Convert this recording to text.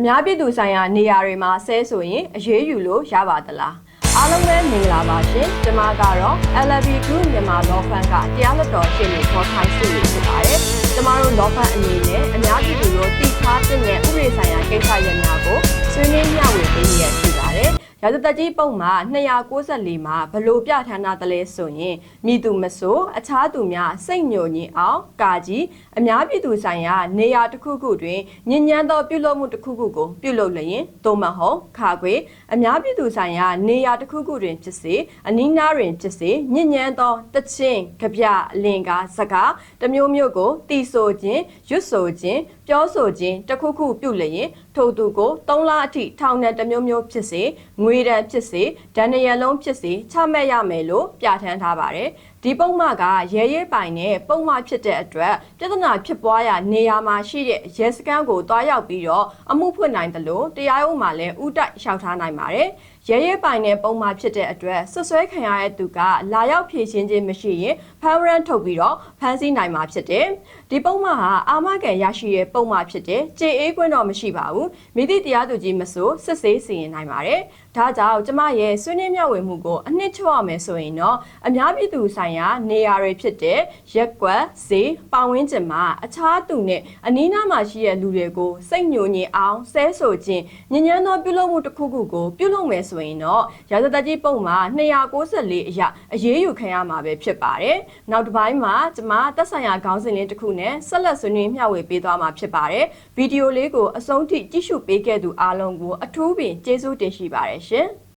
အများပြည်သူဆိုင်ရာနေရာတွေမှာဆဲဆိုရင်အရေးယူလို့ရပါသလားအားလုံးပဲမင်္ဂလာပါရှင်ကျွန်မကတော့ LB Group မြန်မာ Law Firm ကတရားလွှတ်တော်ရှင်းနေခေါ်ထိုင်းစုလို့ဖြစ်ပါတယ်ကျွန်မတို့ Law Firm အနေနဲ့အများပြည်သူတို့တည်ထားတဲ့ ရာဇသက်ကြီးပုံမှာ294မှာဘလို့ပြဋ္ဌာန်းတာတလဲဆိုရင်မိသူမဆိုအခြားသူများစိတ်ညိုညင်အောင်ကာကြီးအများပြည်သူဆိုင်ရာနေရာတစ်ခုခုတွင်ညဉ့်ညမ်းသောပြုလုပ်မှုတစ်ခုခုကိုပြုလုပ်လျင်သို့မဟုတ်ခါခွေအများပြည်သူဆိုင်ရာနေရာတစ်ခုခုတွင်ဖြစ်စေအနီးနားတွင်ဖြစ်စေညဉ့်ညမ်းသောတချင်းကြပြအလင်ကားစကားတစ်မျိုးမျိုးကိုတီဆိုခြင်းရွတ်ဆိုခြင်းပြောဆိုခြင်းတစ်ခုခုပြုလျင်ထို့သူကို3လအထိထောင်ဒဏ်တစ်မျိုးမျိုးဖြစ်စေငွေဒဏ်ဖြစ်စေဒဏ်ရလုံးဖြစ်စေချမှတ်ရမယ်လို့ပြဋ္ဌာန်းထားပါတယ်ဒီပုံမှန်ကရဲရဲပိုင်နဲ့ပုံမှန်ဖြစ်တဲ့အတွက်ပြဿနာဖြစ်ပွားရာနေရာမှာရှိတဲ့ရဲစခန်းကိုတွားရောက်ပြီးတော့အမှုဖွင့်နိုင်တယ်လို့တရားရုံးမှာလည်းဥတိုက်လျှောက်ထားနိုင်ပါတယ်ရဲရဲပိုင်နဲ့ပုံမှန်ဖြစ်တဲ့အတွက်ဆွဆွဲခံရတဲ့သူကလာရောက်ဖြည့်ရှင်းခြင်းမရှိရင်ဖမ်းရန်ထုတ်ပြီးတော့ဖမ်းဆီးနိုင်မှာဖြစ်တယ်ဒီပုံမှန်ဟာအာမခံရရှိတဲ့ပုံမှန်ဖြစ်တဲ့ကြေအေးခွင့်တော့မရှိပါဘူးမိသည့်တရားသူကြီးမဆိုစစ်ဆေးစီရင်နိုင်ပါတယ်ဒါကြောင့်ကျမရဲ့ဆွေးနွေးမျှဝေမှုကိုအနှစ်ချော့ရမယ်ဆိုရင်တော့အများပြည်သူဆိုင်ရာနေရာတွေဖြစ်တဲ့ရက်ကွက်ဈေးပတ်ဝန်းကျင်မှာအခြားသူနဲ့အနီးနားမှာရှိတဲ့လူတွေကိုစိတ်ညိုညင်အောင်ဆဲဆိုခြင်းညဉ့်ညမ်းသောပြုလုပ်မှုတစ်ခုခုကိုပြုလုပ်မယ်ဆိုရင်တော့ရာဇသက်ကြီးပုံမှာ294အရာအရေးယူခံရမှာပဲဖြစ်ပါတယ်နောက်တစ်ပိုင်းမှာကျမသက်ဆိုင်ရာခေါင်းစဉ်လေးတစ်ခုနဲ့ဆက်လက်ဆွေးနွေးမျှဝေပေးသွားမှာဖြစ်ပါတယ်ဗီဒီယိုလေးကိုအဆုံးထိကြည့်ရှုပေးခဲ့သူအားလုံးကိုအထူးပင်ကျေးဇူးတင်ရှိပါတယ်ရှင်